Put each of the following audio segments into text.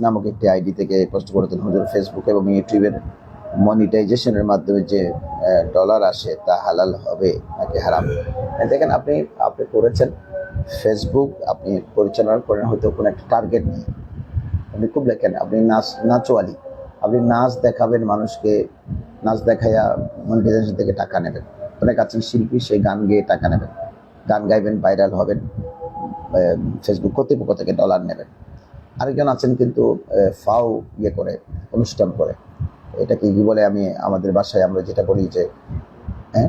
নামক একটি আইডি থেকে পোস্ট করেছেন হুজুর। ফেসবুক এবং ইউটিউবের মনিটাইজেশনের মাধ্যমে যে ডলার আসে তা হালাল হবে নাকি হারাম? দেখেন, আপনি আপনি করেছেন। ফেসবুক আপনি পরিচালনা করেন হয়তো কোনো একটা টার্গেট নিয়ে। আপনি খুব লেখেন, আপনি নাচ, নাচওয়ালি। আপনি নাচ দেখাবেন মানুষকে, নাচ দেখাইয়া মনিটাইজেশন থেকে টাকা নেবেন। অনেক আছেন শিল্পী, সেই গান গেয়ে টাকা নেবেন। গান গাইবেন ভাইরাল হবেন। ফেসবুক কর্তৃপক্ষ থেকে ডলার নেবেন। আরেকজন আছেন কিন্তু ফাও ইয়ে করে, অনুষ্ঠান করে। এটাকে কি বলে আমি আমাদের বাসায় আমরা যেটা বলি যে হ্যাঁ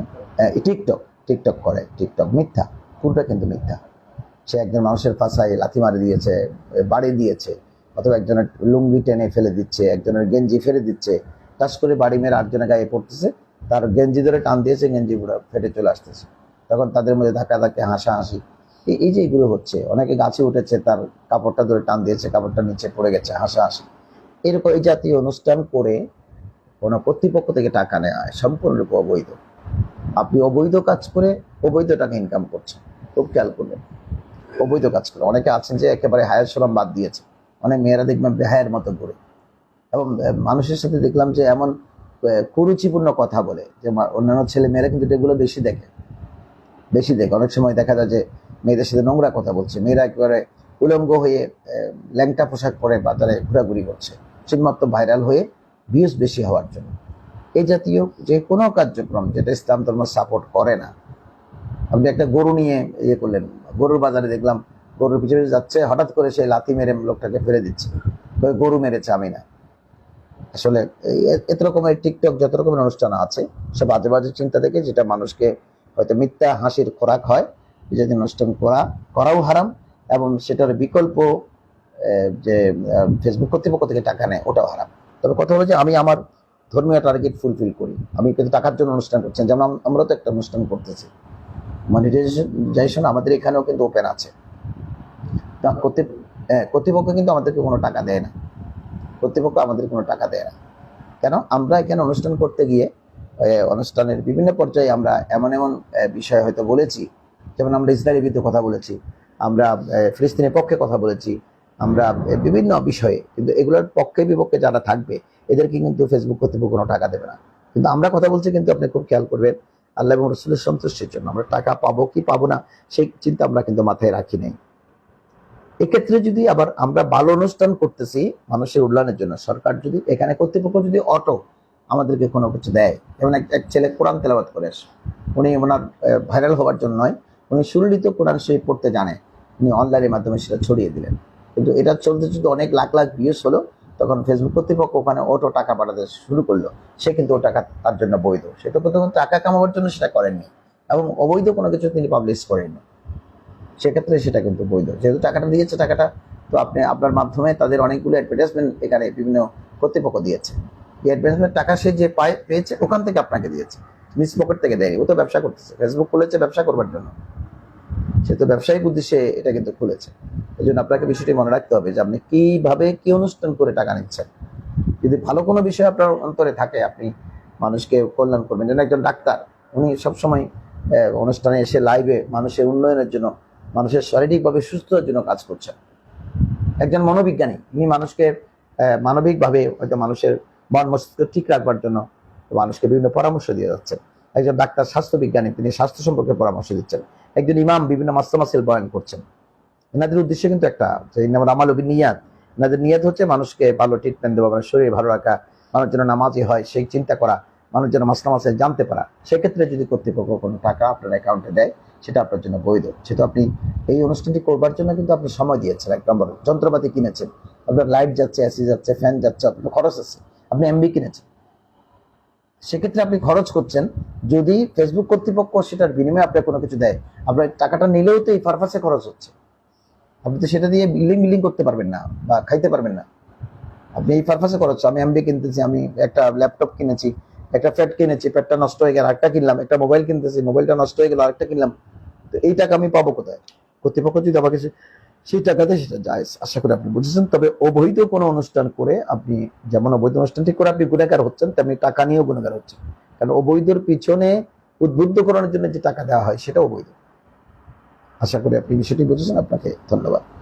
টিকটক টিকটক করে, টিকটক মিথ্যা, পুরোটা কিন্তু মিথ্যা। সে একজন মানুষের পাশায় লাথি মারি দিয়েছে বাড়ি দিয়েছে, অথবা একজনের লুঙ্গি টেনে ফেলে দিচ্ছে, একজনের গেঞ্জি ফেলে দিচ্ছে, টাস করে বাড়ি মেরে আটজনের গায়ে পড়তেছে, তার গেঞ্জি ধরে টান দিয়েছে, গেঞ্জি ফেটে চলে আসতেছে। তখন তাদের মধ্যে ধাক্কা ধাক্কা হাসাহাসি এই যে এগুলো হচ্ছে, অনেকে গাছে উঠেছে, তার কাপড়টা ধরে টান দিয়েছে, কাপড়টা নিচে পড়ে গেছে, হাসাহাসি। এরকম এই জাতীয় অনুষ্ঠান করে কোনো কর্তৃপক্ষ থেকে টাকা নেওয়া হয় সম্পূর্ণরূপে অবৈধ। আপনি অবৈধ কাজ করে অবৈধ টাকা ইনকাম করছেন, খুব খেয়াল করবেন। অবৈধ কাজ করে। অনেকে আছেন যে একেবারে হায়ার সরম বাদ দিয়েছে। অনেক মেয়েরা দেখবেন বেহায়ের মতো করে। এবং মানুষের সাথে দেখলাম যে এমন কুরুচিপূর্ণ কথা বলে যে অন্যান্য ছেলে মেয়েরা কিন্তু এগুলো বেশি দেখে। বেশি দেখে। অনেক সময় দেখা যায় যে মেয়েদের সাথে নোংরা কথা বলছে। মেয়েরা একেবারে উলঙ্গ হয়ে ল্যাংটা পোশাক পরে বাজারে ঘোরাঘুরি করছে। শুধুমাত্র ভাইরাল হয়ে ভিউজ বেশি হওয়ার জন্য। এই জাতীয় যে কোনো কার্যক্রম যেটা ইসলাম ধর্ম সাপোর্ট করে না, আপনি একটা গরু নিয়ে ইয়ে করলেন, গরুর বাজারে দেখলাম গরুর পিছনে যাচ্ছে, হঠাৎ করে সেই লাথি মেরে লোকটাকে ফেলে দিচ্ছে। গরু মেরেছে আমি না। আসলে এত রকমের টিকটক যত রকমের অনুষ্ঠান আছে সব বাজে বাজে চিন্তা থেকে যেটা মানুষকে হয়তো মিথ্যা হাসির খোরাক হয় জাতীয় অনুষ্ঠান করা করাও হারাম এবং সেটার বিকল্প যে ফেসবুক কর্তৃপক্ষ থেকে টাকা নেয়, ওটাও হারাম। তবে কথা হলো যে আমি আমার ধর্মীয় টার্গেট ফুলফিল করি। আমি কিন্তু টাকার জন্য অনুষ্ঠান করছেন যেমন আমরা তো একটা অনুষ্ঠান করতেছি। মনিটাইজেশন আমাদের এখানেও কিন্তু ওপেন আছে। কর্তৃপক্ষ কিন্তু আমাদেরকে কোনো টাকা দেয় না। কর্তৃপক্ষ আমাদের কোনো টাকা দেয় না। কেন? আমরা এখানে অনুষ্ঠান করতে গিয়ে অনুষ্ঠানের বিভিন্ন পর্যায়ে আমরা এমন এমন বিষয় হয়তো বলেছি যেমন আমরা ইসরায়েলের বিরুদ্ধে কথা বলেছি, আমরা ফিলিস্তিনের পক্ষে কথা বলেছি, আমরা বিভিন্ন বিষয়ে, কিন্তু এগুলোর পক্ষে বিপক্ষে যারা থাকবে, এদেরকে কিন্তু ফেসবুক কর্তৃপক্ষ কোনো টাকা দেবে না। কিন্তু আমরা কথা বলছি কিন্তু আপনি খুব খেয়াল করবেন, আল্লাহ এবং রসুলের সন্তুষ্টির জন্য। আমরা টাকা পাবো কি পাবো না, সেই চিন্তা আমরা কিন্তু মাথায় রাখি নাই। এক্ষেত্রে যদি আবার আমরা ভালো অনুষ্ঠান করতেছি মানুষের উন্নয়নের জন্য, সরকার যদি, এখানে কর্তৃপক্ষ যদি অটো আমাদেরকে কোনো কিছু দেয়, যেমন এক ছেলে কোরআন তেলাবাদ করে আসে, উনি ওনার ভাইরাল হওয়ার জন্য নয় উনি সুললিত কোরআন শরীফ পড়তে জানে। উনি অনলাইনের মাধ্যমে সেটা ছড়িয়ে দিলেন। কিন্তু এটা চলতে চলতে অনেক লাখ লাখ ভিউজ হলো। তখন ফেসবুক কর্তৃপক্ষ ওখানে ওটো টাকা পাঠাতে শুরু করল। সে কিন্তু ও টাকা তার জন্য বৈধ। সেটা প্রথমে টাকা কামাবার জন্য সেটা করেননি। এবং অবৈধ কোনো কিছু তিনি পাবলিশ করেননি। সেক্ষেত্রে সেটা কিন্তু বৈধ। যেহেতু টাকাটা দিয়েছে টাকাটা, তো আপনি আপনার মাধ্যমে তাদের অনেকগুলো অ্যাডভার্টাইজমেন্ট এখানে বিভিন্ন কর্তৃপক্ষ দিয়েছে। এই অ্যাডভার্টাইজমেন্ট টাকা সে যে পায়, পেয়েছে, ওখান থেকে আপনাকে দিয়েছে। নিজ পকেট থেকে দেয়নি। ও তো ব্যবসা করতেছে। ফেসবুক খুলেছে, ব্যবসা করবার জন্য। সে তো ব্যবসায়িক উদ্দেশ্যে এটা কিন্তু খুলেছে। এই জন্য আপনাকে বিষয়টি মনে রাখতে হবে যে আপনি কীভাবে কি অনুষ্ঠান করে টাকা নিচ্ছেন। যদি ভালো কোনো বিষয় আপনার অন্তরে থাকে, আপনি মানুষকে কল্যাণ করবেন। যেন একজন ডাক্তার, উনি সবসময় অনুষ্ঠানে এসে লাইভে মানুষের উন্নয়নের জন্য, মানুষের শারীরিকভাবে সুস্থতার জন্য কাজ করছেন। একজন মনোবিজ্ঞানী তিনি মানুষকে মানবিকভাবে হয়তো মানুষের মন মস্তিষ্ক ঠিক রাখবার জন্য মানুষকে বিভিন্ন পরামর্শ দিয়ে যাচ্ছেন। একজন ডাক্তার স্বাস্থ্যবিজ্ঞানী তিনি স্বাস্থ্য সম্পর্কে পরামর্শ দিচ্ছেন। একজন ইমাম, বিভিন্ন মাস্তামাসিল বয়ান করছেন। এনাদের উদ্দেশ্য কিন্তু একটা, যে ইন্নামাল আমালু বিনিয়াত এনাদের নিয়ত হচ্ছে মানুষকে ভালো ট্রিটমেন্ট দেওয়া মানে শরীর ভালো রাখা, মানুষ যেন নামাজি হয়, সেই চিন্তা করা, মানুষ যেন মাসলামাসে জানতে পারা। সেক্ষেত্রে যদি কর্তৃপক্ষ কোনো টাকা আপনার অ্যাকাউন্টে দেয়, সেটা আপনার জন্য বৈধ। সেটা আপনি এই অনুষ্ঠানটি করবার জন্য কিন্তু আপনি সময় দিয়েছেন, এক নম্বর। যন্ত্রপাতি কিনেছেন, আপনার লাইট যাচ্ছে এসি যাচ্ছে ফ্যান যাচ্ছে, আপনার খরচ আছে। আপনি এমবি কিনেছেন। সেক্ষেত্রে আপনি খরচ করছেন, যদি ফেসবুক কর্তৃপক্ষ সেটার বিনিময়ে আপনার কোনো কিছু দেয়, আপনার টাকাটা নিলেও তো এই পারপাসে খরচ হচ্ছে। আপনি তো সেটা দিয়ে বিল্ডিং বিল্ডিং করতে পারবেন না বা খাইতে পারবেন না। আপনি এই পারপাসে খরচ আমি এমবি কিনতেছি, আমি একটা ল্যাপটপ কিনেছি, একটা প্যাড কিনেছি প্যাডটা নষ্ট হয়ে গেল, আরেকটা কিনলাম, একটা মোবাইল কিনতেছি মোবাইলটা নষ্ট হয়ে গেল, আরেকটা কিনলাম, তো এই টাকা আমি পাবো কোথায়? কর্তৃপক্ষ যদি আমাকে সেই টাকাতে সেটা যায় আশা করি আপনি বুঝেছেন। তবে অবৈধ কোনো অনুষ্ঠান করে আপনি, যেমন অবৈধ অনুষ্ঠান ঠিক করে আপনি গুণাগার হচ্ছেন, তেমনি টাকা নিয়েও গুণাগার হচ্ছেন। কারণ অবৈধর পিছনে উদ্বুদ্ধ করানোর জন্য যে টাকা দেওয়া হয়, সেটা অবৈধ। আশা করি আপনি বিষয়টি বুঝেছেন। আপনাকে ধন্যবাদ।